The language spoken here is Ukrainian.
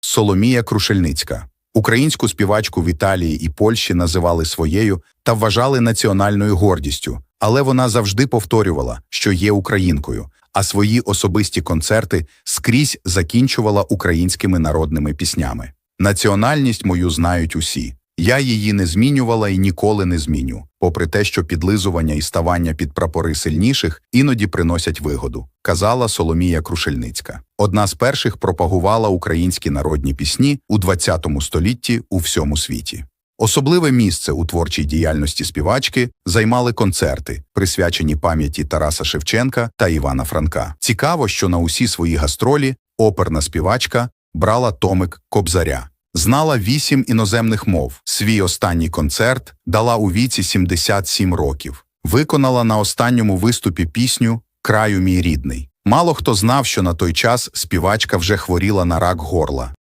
Соломія Крушельницька. Українську співачку в Італії і Польщі називали своєю та вважали національною гордістю, але вона завжди повторювала, що є українкою, а свої особисті концерти скрізь закінчувала українськими народними піснями. Національність мою знають усі. Я її не змінювала і ніколи не зміню, попри те, що підлизування і ставання під прапори сильніших іноді приносять вигоду, казала Соломія Крушельницька. Одна з перших пропагувала українські народні пісні у ХХ столітті у всьому світі. Особливе місце у творчій діяльності співачки займали концерти, присвячені пам'яті Тараса Шевченка та Івана Франка. Цікаво, що на усі свої гастролі оперна співачка брала томик Кобзаря. Знала вісім іноземних мов. Свій останній концерт дала у віці 77 років. Виконала на останньому виступі пісню Краю мій рідний. Мало хто знав, що на той час співачка вже хворіла на рак горла.